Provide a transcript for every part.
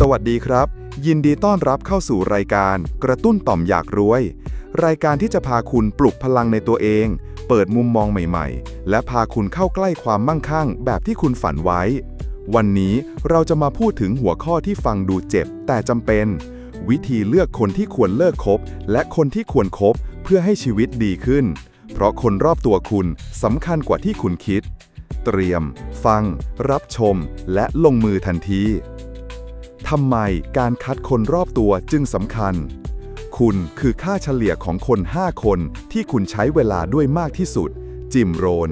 สวัสดีครับ ยินดีต้อนรับเข้าสู่รายการ กระตุ้นต่อมอยากรวย รายการที่จะพาคุณปลุกพลังในตัวเอง เปิดมุมมองใหม่ๆ และพาคุณเข้าใกล้ความมั่งคั่ง แบบที่คุณฝันไว้ วันนี้เราจะมาพูดถึงหัวข้อที่ฟังดูเจ็บ แต่จำเป็น วิธีเลือกคนที่ควรเลิกคบ และคนที่ควรคบเพื่อให้ชีวิตดีขึ้น เพราะคนรอบตัวคุณสำคัญกว่าที่คุณคิด เตรียม ฟัง รับชม และลงมือทันทีำไมการคัดคนรอบตัวจึงสำคัญ คุณคือค่าเฉลี่ยของคน 5 คนที่คุณใช้เวลาด้วยมากที่สุด จิมโรน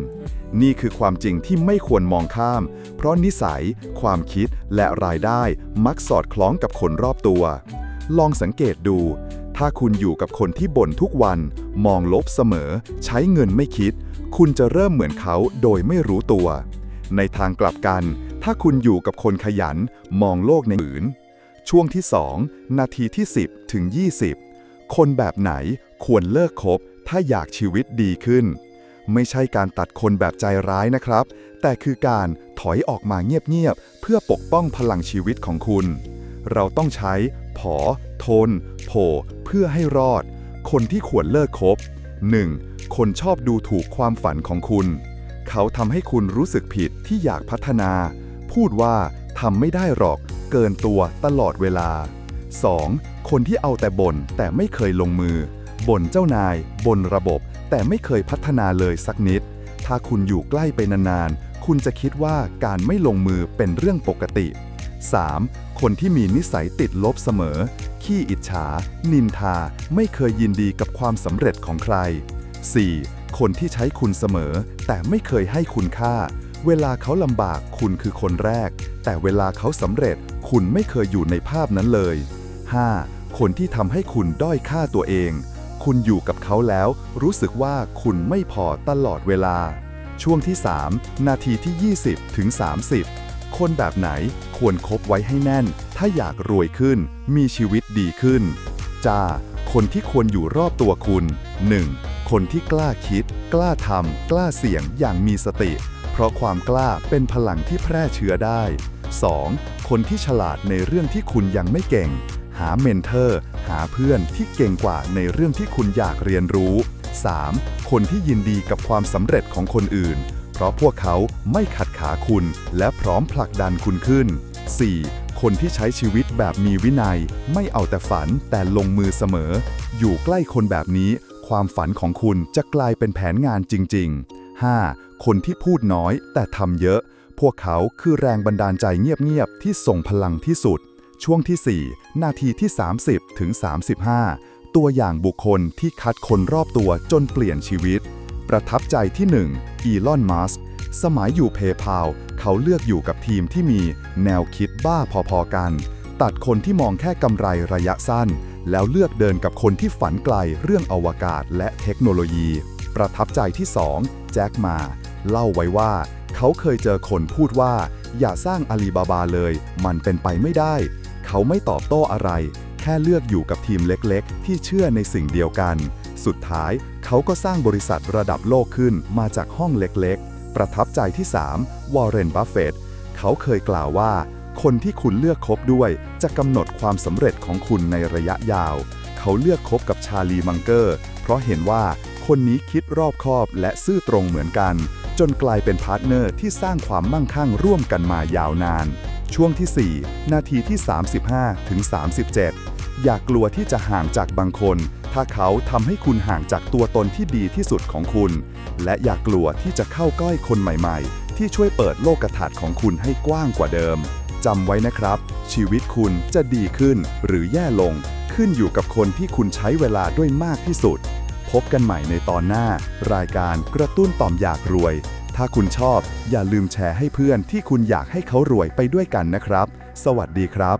นี่คือความจริงที่ไม่ควรมองข้าม เพราะนิสัย ความคิดและรายได้มักสอดคล้องกับคนรอบตัว ลองสังเกตดู ถ้าคุณอยู่กับคนที่บ่นทุกวัน มองลบเสมอ ใช้เงินไม่คิด คุณจะเริ่มเหมือนเขาโดยไม่รู้ตัว ในทางกลับกัน ถ้าคุณอยู่กับคนขยันมองโลกในหืนช่วงที่ 2 นาทีที่ 10 ถึง 20 คนแบบไหนควรเลิกคบ ถ้าอยากชีวิตดีขึ้น ไม่ใช่การตัดคนแบบใจร้ายนะครับ แต่คือการถอยออกมาเงียบๆ เพื่อปกป้องพลังชีวิตของคุณ เราต้องใช้ ผอ ทน โผ เพื่อให้รอด คนที่ควรเลิกคบ 1. คนชอบดูถูกความฝันของคุณ เขาทำให้คุณรู้สึกผิดที่อยากพัฒนา พูดว่าทำไม่ได้หรอก เกินตัวตลอดเวลา 2. คนที่เอาแต่บ่นแต่ไม่เคยลงมือบ่นเจ้านายบ่นระบบ แต่ไม่เคยพัฒนาเลยสักนิด ถ้าคุณอยู่ใกล้ไปนานๆ คุณจะคิดว่าการไม่ลงมือเป็นเรื่องปกติ 3. คนที่มีนิสัยติดลบเสมอ ขี้อิจฉา นินทา ไม่เคยยินดีกับความสำเร็จของใคร 4. คนที่ใช้คุณเสมอ แต่ไม่เคยให้คุณค่า เวลาเขาลำบากคุณคือคนแรก แต่เวลาเขาสำเร็จคุณไม่เคยอยู่ในภาพนั้นเลย 5. คนที่ทำให้คุณด้อยค่าตัวเอง คุณอยู่กับเขาแล้ว รู้สึกว่าคุณไม่พอตลอดเวลา ช่วงที่ 3 นาทีที่ 20 ถึง 30 คนแบบไหนควรคบไว้ให้แน่น ถ้าอยากรวยขึ้น มีชีวิตดีขึ้นจ้าคนที่ควรอยู่รอบตัวคุณ 1. คนที่กล้าคิด กล้าทำ กล้าเสี่ยงอย่างมีสติ ราะความกล้าเป็นพลังที่แพร่เชื้อได้ 2. คนที่ฉลาดในเรื่องที่คุณยังไม่เก่ง หาเมนเทอร์ หาเพื่อนที่เก่งกว่าในเรื่องที่คุณอยากเรียนรู้ 3. คนที่ยินดีกับความสำเร็จของคนอื่น เพราะพวกเขาไม่ขัดขาคุณ และพร้อมผลักดันคุณขึ้น 4. คนที่ใช้ชีวิตแบบมีวินัย ไม่เอาแต่ฝันแต่ลงมือเสมอ อยู่ใกล้คนแบบนี้ ความฝันของคุณจะกลายเป็นแผนงานจริง ๆ 5. คนที่พูดน้อยแต่ทำเยอะ พวกเขาคือแรงบันดาลใจเงียบๆที่ส่งพลังที่สุด ช่วงที่ 4 นาทีที่ 30 ถึง 35 ตัวอย่างบุคคลที่คัดคนรอบตัวจนเปลี่ยนชีวิต ประทับใจที่ 1 อีลอน มัสก์สมัยอยู่เพย์พาเขาเลือกอยู่กับทีมที่มีแนวคิดบ้าพอๆกัน ตัดคนที่มองแค่กำไรระยะสั้น แล้วเลือกเดินกับคนที่ฝันไกลเรื่องอวกาศและเทคโนโลยี ประทับใจที่ 2 แจ็คมา เล่าไว้ว่า เขาเคยเจอคนพูดว่า อย่าสร้างอาลีบาบาเลย มันเป็นไปไม่ได้ เขาไม่ตอบโต้อะไร แค่เลือกอยู่กับทีมเล็กๆ ที่เชื่อในสิ่งเดียวกัน สุดท้ายเขาก็สร้างบริษัทระดับโลกขึ้นมาจากห้องเล็กๆ ประทับใจที่ 3 วอร์เรน บัฟเฟตต์เขาเคยกล่าวว่า คนที่คุณเลือกคบด้วย จะกำหนดความสำเร็จของคุณในระยะยาว เขาเลือกคบกับชาลีมังเกอร์ เพราะเห็นว่า คนนี้คิดรอบคอบและซื่อตรงเหมือนกัน จนกลายเป็นพาร์ทเนอร์ที่สร้างความมั่งคั่งร่วมกันมายาวนาน ช่วงที่ 4 นาทีที่ 35ถึง37 อย่ากลัวที่จะห่างจากบางคน ถ้าเขาทำให้คุณห่างจากตัวตนที่ดีที่สุดของคุณ และอย่ากลัวที่จะเข้าใกล้คนใหม่ๆ ที่ช่วยเปิดโลกทัศน์ของคุณให้กว้างกว่าเดิมจำไว้นะครับ ชีวิตคุณจะดีขึ้นหรือแย่ลง ขึ้นอยู่กับคนที่คุณใช้เวลาด้วยมากที่สุด พบกันใหม่ในตอนหน้า รายการกระตุ้นต่อมอยากรวย ถ้าคุณชอบ อย่าลืมแชร์ให้เพื่อนที่คุณอยากให้เขารวยไปด้วยกันนะครับ สวัสดีครับ